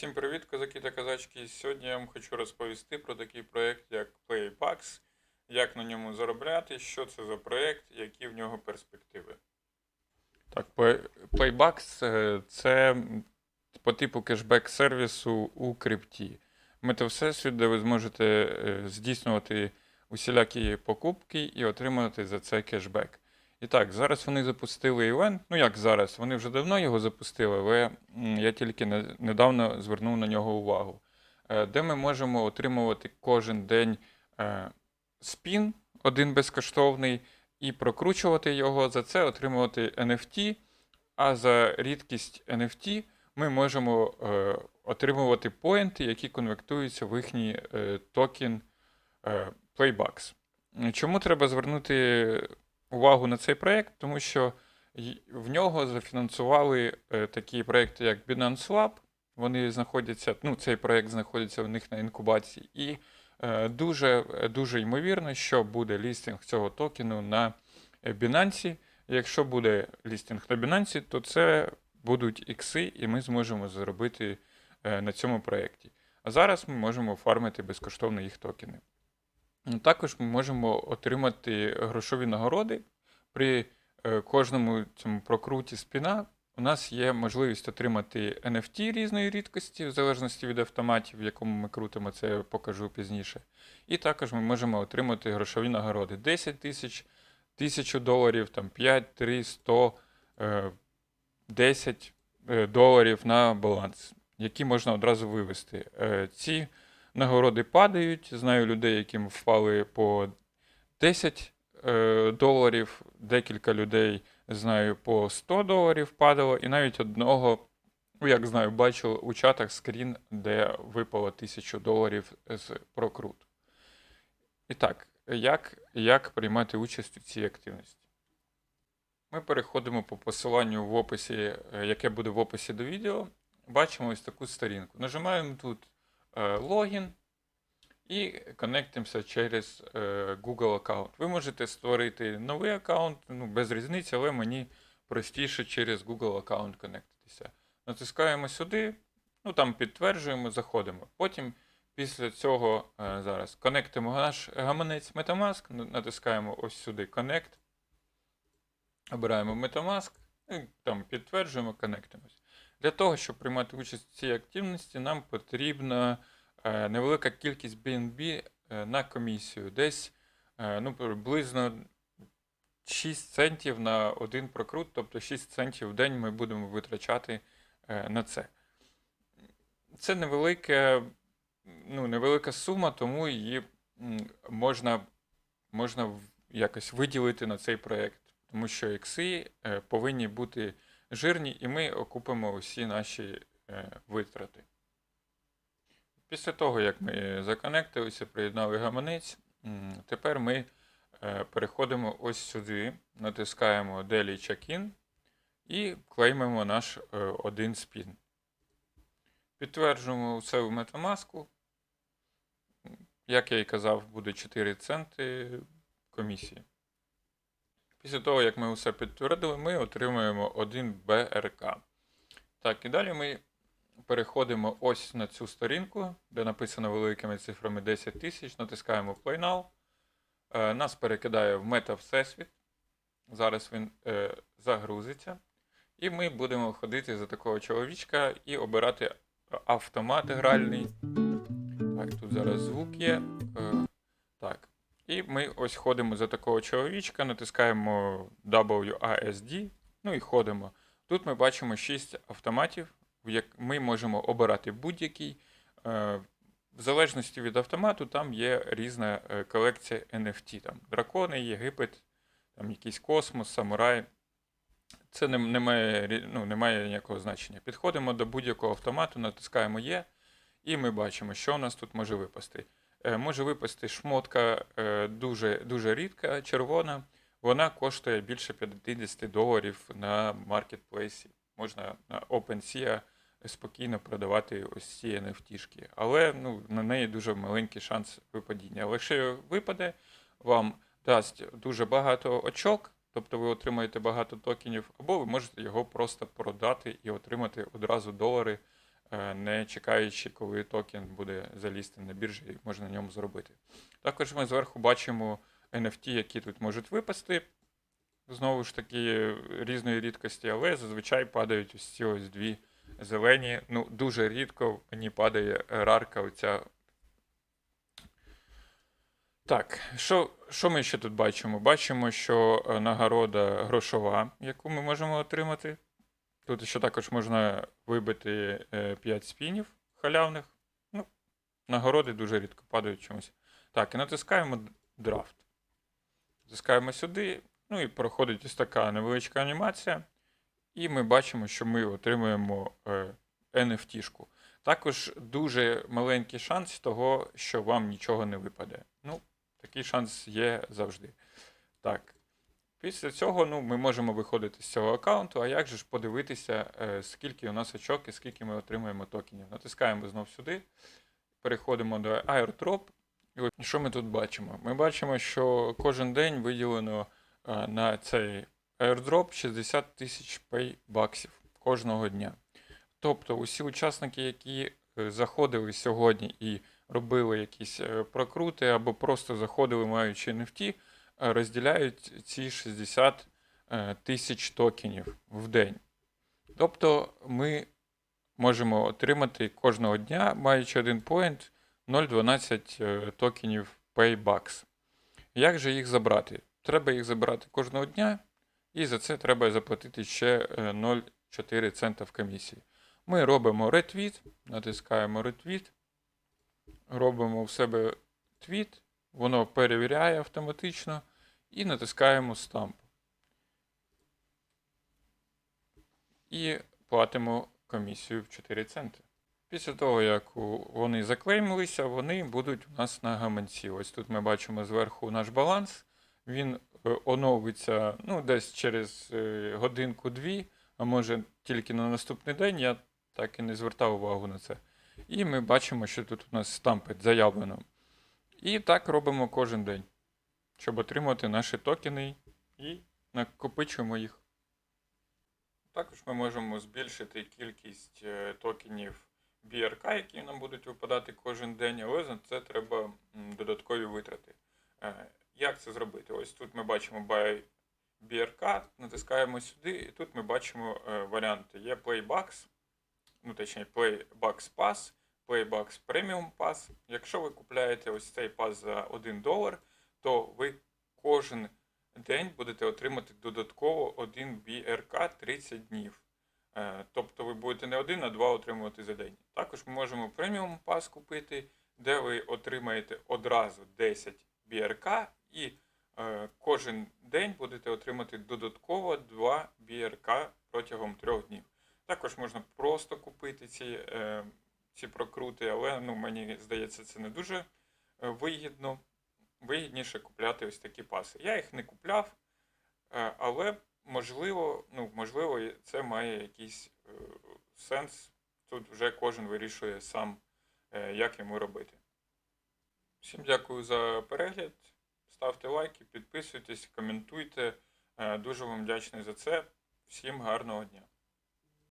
Всім привіт, козаки та козачки. Сьогодні я вам хочу розповісти про такий проєкт, як Playbucks, як на ньому заробляти, що це за проєкт, які в нього перспективи. Так, Play- Playbucks е, це по типу кешбек-сервісу у крипті. Метавсесвіт, де ви зможете е, здійснювати усілякі покупки і отримувати за це кешбек. І так, зараз вони запустили івент. Ну як зараз? Вони вже давно його запустили, але я тільки недавно звернув на нього увагу. Е, Де ми можемо отримувати кожен день е, спін, один безкоштовний, і прокручувати його, за це отримувати NFT. А за рідкість NFT ми можемо е, отримувати поінти, які конвертуються в їхній токен Playbucks. Чому треба звернути увагу на цей проєкт? Тому що в нього зафінансували е, такі проєкти, як Binance Lab. Вони знаходяться, ну, цей проєкт знаходиться у них на інкубації. І е, дуже, дуже ймовірно, що буде лістинг цього токену на е, Binance. Якщо буде лістинг на Binance, то це будуть ікси, і ми зможемо заробити е, на цьому проєкті. А зараз ми можемо фармити безкоштовно їх токени. Ну, Також ми можемо отримати грошові нагороди. При е, кожному цьому прокруті спіна у нас є можливість отримати NFT різної рідкості, в залежності від автоматів, в якому ми крутимо, це я покажу пізніше. І також ми можемо отримати грошові нагороди 10 тисяч, 1000 доларів, там 5, 3, 100, е, 10 е, доларів на баланс, які можна одразу вивести. Е, Ці нагороди падають. Знаю людей, яким впали по 10 е, доларів, декілька людей знаю по 100 доларів падало, і навіть одного, ну, як знаю, бачив у чатах скрін, де випало 1000 доларів з прокруту. І так, як, як приймати участь у цій активності? Ми переходимо по посиланню в описі, е, яке буде в описі до відео. Бачимо ось таку сторінку. Нажимаємо тут е, логін і коннектимося через е, Google аккаунт. Ви можете створити новий аккаунт, ну, без різниці, але мені простіше через Google аккаунт коннектитися. Натискаємо сюди, ну там підтверджуємо, заходимо. Потім після цього е, зараз коннектимо наш гаманець Metamask, натискаємо ось сюди Connect. Обираємо Metamask, і там підтверджуємо, коннектимось. Для того, щоб приймати участь в цій активності, нам потрібна е, невелика кількість BNB е, на комісію. Десь е, ну, приблизно 6 центів на один прокрут, тобто 6 центів в день ми будемо витрачати е, на це. Це невелика, ну, невелика сума, тому її можна, можна якось виділити на цей проєкт, тому що ікси е, повинні бути жирні, і ми окупимо усі наші е, витрати. Після того, як ми законектилися, приєднали гаманець, тепер ми е, переходимо ось сюди, натискаємо Daily Check-in і клеймимо наш е, один спін. Підтверджуємо все в Metamask. Як я і казав, буде 4 центи комісії. Після того, як ми усе підтвердили, ми отримуємо 1 БРК. Так, і далі ми переходимо ось на цю сторінку, де написано великими цифрами 10 тисяч, натискаємо Play Now. Е, нас перекидає в мета Всесвіт. Зараз він е, загрузиться. І ми будемо ходити за такого чоловічка і обирати автомат гральний. Так, тут зараз звук є. Е, так. І ми ось ходимо за такого чоловічка, натискаємо WASD, ну і ходимо. Тут ми бачимо 6 автоматів, ми можемо обирати будь-який. Е, В залежності від автомату, там є різна е, колекція NFT. Там дракони, Єгипет, там якийсь космос, самурай. Це не, не, має, ну, не має ніякого значення. Підходимо до будь-якого автомату, натискаємо Є, і ми бачимо, що у нас тут може випасти. Е, Може випасти шмотка дуже, дуже рідка, червона. Вона коштує більше 50 доларів на маркетплейсі. Можна на OpenSea спокійно продавати ось ці NFT-шки. Але ну, на неї дуже маленький шанс випадіння. Але якщо випаде, вам дасть дуже багато очок, тобто ви отримаєте багато токенів, або ви можете його просто продати і отримати одразу долари е, не чекаючи, коли токен буде залізти на біржі і можна на ньому заробити. Також ми зверху бачимо NFT, які тут можуть випасти. Знову ж таки, різної рідкості, але зазвичай падають ось ці ось дві зелені. Ну, дуже рідко мені падає рарка оця. Так, що, що ми ще тут бачимо? Бачимо, що е, нагорода грошова, яку ми можемо отримати. Тут ще також можна вибити 5 спінів халявних. Ну, нагороди дуже рідко падають чомусь. Так, і натискаємо драфт. Натискаємо сюди, ну і проходить ось така невеличка анімація. І ми бачимо, що ми отримуємо е, NFT-шку. Також дуже маленький шанс того, що вам нічого не випаде. Ну, такий шанс є завжди. Так. Після цього ну, ми можемо виходити з цього аккаунту, а як же ж подивитися, е, скільки у нас очок і скільки ми отримуємо токенів. Натискаємо знов сюди, переходимо до airdrop. І ось що ми тут бачимо? Ми бачимо, що кожен день виділено е, на цей airdrop 60 тисяч пейбаксів кожного дня. Тобто усі учасники, які е, заходили сьогодні і робили якісь е, прокрути або просто заходили, маючи NFT, е, розділяють ці 60 е, тисяч токенів в день. Тобто ми можемо отримати кожного дня, маючи один поінт, 0,12 е, токенів Paybucks. Як же їх забрати? Треба їх забирати кожного дня, і за це треба заплатити ще е, 0,4 цента в комісії. Ми робимо ретвіт, натискаємо ретвіт, робимо в себе твіт, воно перевіряє автоматично і натискаємо стамп. І платимо комісію в 4 центи. Після того, як вони заклеймилися, вони будуть у нас на гаманці. Ось тут ми бачимо зверху наш баланс. Він е, оновиться ну, десь через е, годинку-дві, а може тільки на наступний день. Я так і не звертав увагу на це. І ми бачимо, що тут у нас стампить заявлено. І так робимо кожен день, щоб отримати наші токени і накопичуємо їх. Також ми можемо збільшити кількість е, токенів BRK, які нам будуть випадати кожен день, але за це треба додаткові витрати. Як це зробити? Ось тут ми бачимо Buy BRK, натискаємо сюди, і тут ми бачимо е, варіанти. Є Playbucks, ну точніше Playbucks Pass, Playbucks Premium Pass. Якщо ви купляєте ось цей пас за 1 долар, то ви кожен день будете отримати додатково 1 BRK 30 днів. Е, Тобто ви будете не один, а два отримувати за день. Також ми можемо преміум пас купити, де ви отримаєте одразу 10 BRK і е, кожен день будете отримати додатково 2 BRK протягом 3 днів. Також можна просто купити ці, е, ці прокрути, але ну, мені здається, це не дуже е, вигідно. Вигідніше купляти ось такі паси. Я їх не купляв, е, але можливо, ну, можливо, це має якийсь е, сенс. Тут вже кожен вирішує сам, е, як йому робити. Всім дякую за перегляд. Ставте лайки, підписуйтесь, коментуйте. Е, Дуже вам вдячний за це. Всім гарного дня.